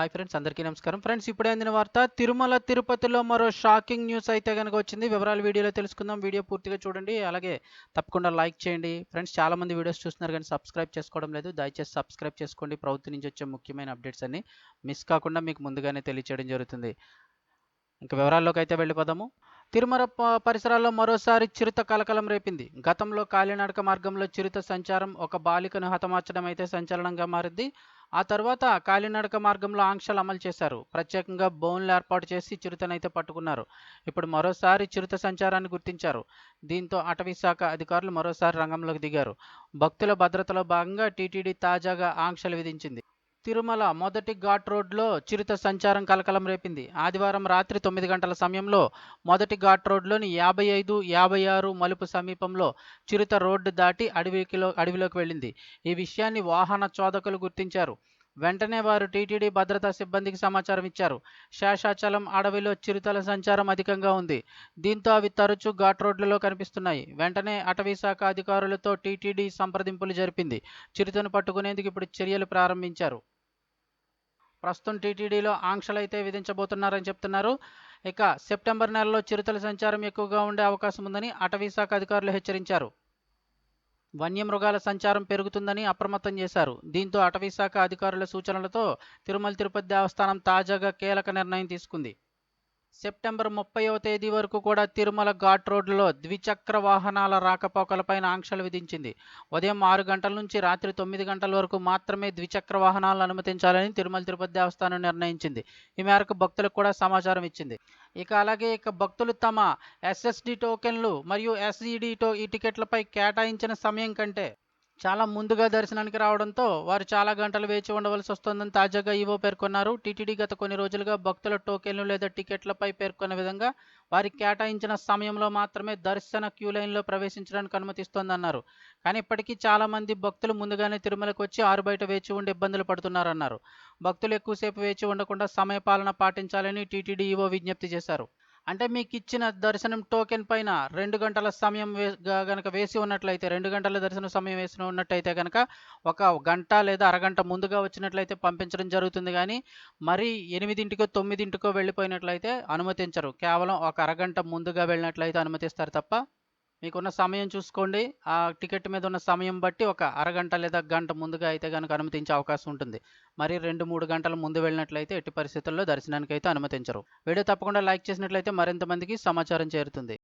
Hi friends అందరికీ నమస్కారం. Friends ఇప్పుడే అందిన వార్త తిరుమల తిరుపతిలో మరో షాకింగ్ న్యూస్ అయితే కనుక వచ్చింది. వివరాలు వీడియోలో తెలుసుకుందాం. వీడియో పూర్తిగా చూడండి. అలాగే తప్పకుండా లైక్ చేయండి. ఫ్రెండ్స్ చాలా మంది వీడియోస్ చూస్తున్నారు కానీ సబ్స్క్రైబ్ చేసుకోవడం లేదు. దయచేసి సబ్స్క్రైబ్ చేసుకోండి. ప్రభుత్వం నుంచి వచ్చే ముఖ్యమైన అప్డేట్స్ అన్ని మిస్ కాకుండా మీకు ముందుగానే తెలియచేయడం జరుగుతుంది. ఇంకా వివరాల్లోకి అయితే వెళ్ళిపోదాము. తిరుమల పరిసరాల్లో మరోసారి చిరుత కలకలం రేపింది. గతంలో కాలినడక మార్గంలో చిరుత సంచారం ఒక బాలికను హతమార్చడం అయితే సంచలనంగా మారింది. ఆ తర్వాత కాలినడక మార్గంలో ఆంక్షలు అమలు చేశారు. ప్రత్యేకంగా బోన్లు ఏర్పాటు చేసి చిరుతనైతే పట్టుకున్నారు. ఇప్పుడు మరోసారి చిరుత సంచారాన్ని గుర్తించారు. దీంతో అటవీ శాఖ అధికారులు మరోసారి రంగంలోకి దిగారు. భక్తుల భద్రతలో భాగంగా టీటీడీ తాజాగా ఆంక్షలు విధించింది. తిరుమల మొదటి ఘాట్ రోడ్లో చిరుత సంచారం కలకలం రేపింది. ఆదివారం రాత్రి తొమ్మిది గంటల సమయంలో మొదటి ఘాట్ రోడ్లోని యాభై ఐదు యాభై ఆరు మలుపు సమీపంలో చిరుత రోడ్డు దాటి అడవికిలో అడవిలోకి వెళ్ళింది. ఈ విషయాన్ని వాహన చోదకులు గుర్తించారు. వెంటనే వారు టీటీడీ భద్రతా సిబ్బందికి సమాచారం ఇచ్చారు. శేషాచలం అడవిలో చిరుతల సంచారం అధికంగా ఉంది. దీంతో అవి తరచూ ఘాట్ రోడ్లలో కనిపిస్తున్నాయి. వెంటనే అటవీ శాఖ అధికారులతో టీటీడీ సంప్రదింపులు జరిపింది. చిరుతను పట్టుకునేందుకు ఇప్పుడు చర్యలు ప్రారంభించారు. ప్రస్తుతం టీటీడీలో ఆంక్షలు అయితే విధించబోతున్నారని చెప్తున్నారు. ఇక సెప్టెంబర్ నెలలో చిరుతల సంచారం ఎక్కువగా ఉండే అవకాశం ఉందని అటవీ శాఖ అధికారులు హెచ్చరించారు. వన్యమృగాల సంచారం పెరుగుతుందని అప్రమత్తం చేశారు. దీంతో అటవీ శాఖ అధికారుల సూచనలతో తిరుమల తిరుపతి దేవస్థానం తాజాగా కీలక నిర్ణయం తీసుకుంది. సెప్టెంబర్ ముప్పైవ తేదీ వరకు కూడా తిరుమల ఘాట్ రోడ్లలో ద్విచక్ర వాహనాల రాకపోకలపైన ఆంక్షలు విధించింది. ఉదయం ఆరు గంటల నుంచి రాత్రి తొమ్మిది గంటల వరకు మాత్రమే ద్విచక్ర వాహనాలను అనుమతించాలని తిరుమల తిరుపతి దేవస్థానం నిర్ణయించింది. ఈ మేరకు భక్తులకు కూడా సమాచారం ఇచ్చింది. ఇక అలాగే ఇక భక్తులు తమ ఎస్ఎస్డి టోకెన్లు మరియు ఎస్ఈడి టో ఈ టికెట్లపై కేటాయించిన సమయం కంటే చాలా ముందుగా దర్శనానికి రావడంతో వారు చాలా గంటలు వేచి ఉండవలసి వస్తోందని తాజాగా ఈవో పేర్కొన్నారు. టీటీడీ గత కొన్ని రోజులుగా భక్తుల టోకెన్లు లేదా టికెట్లపై పేర్కొన్న విధంగా వారికి కేటాయించిన సమయంలో మాత్రమే దర్శన క్యూ లైన్లో ప్రవేశించడానికి అనుమతిస్తోందన్నారు. కానీ ఇప్పటికీ చాలామంది భక్తులు ముందుగానే తిరుమలకు వచ్చి ఆరు బయట వేచి ఉండి ఇబ్బందులు పడుతున్నారన్నారు. భక్తులు ఎక్కువసేపు వేచి ఉండకుండా సమయపాలన పాటించాలని టీటీడీ ఈవో విజ్ఞప్తి చేశారు. అంటే మీకు ఇచ్చిన దర్శనం టోకెన్ పైన రెండు గంటల సమయం వే గనక వేసి ఉన్నట్లయితే రెండు గంటల దర్శన సమయం వేసి ఉన్నట్టయితే కనుక ఒక గంట లేదా అరగంట ముందుగా వచ్చినట్లయితే పంపించడం జరుగుతుంది కానీ మరి ఎనిమిదింటికో తొమ్మిదింటికో వెళ్ళిపోయినట్లయితే అనుమతించరు. కేవలం ఒక అరగంట ముందుగా వెళ్ళినట్లయితే అనుమతిస్తారు తప్ప మీకున్న సమయం చూసుకోండి. ఆ టికెట్ మీద ఉన్న సమయం బట్టి ఒక అరగంట లేదా గంట ముందుగా అయితే కనుక అనుమతించే అవకాశం ఉంటుంది. మరి రెండు మూడు గంటల ముందు వెళ్ళినట్లయితే ఎట్టి పరిస్థితుల్లో దర్శనానికి అయితే అనుమతించరు. వీడియో తప్పకుండా లైక్ చేసినట్లయితే మరింత మందికి సమాచారం చేరుతుంది.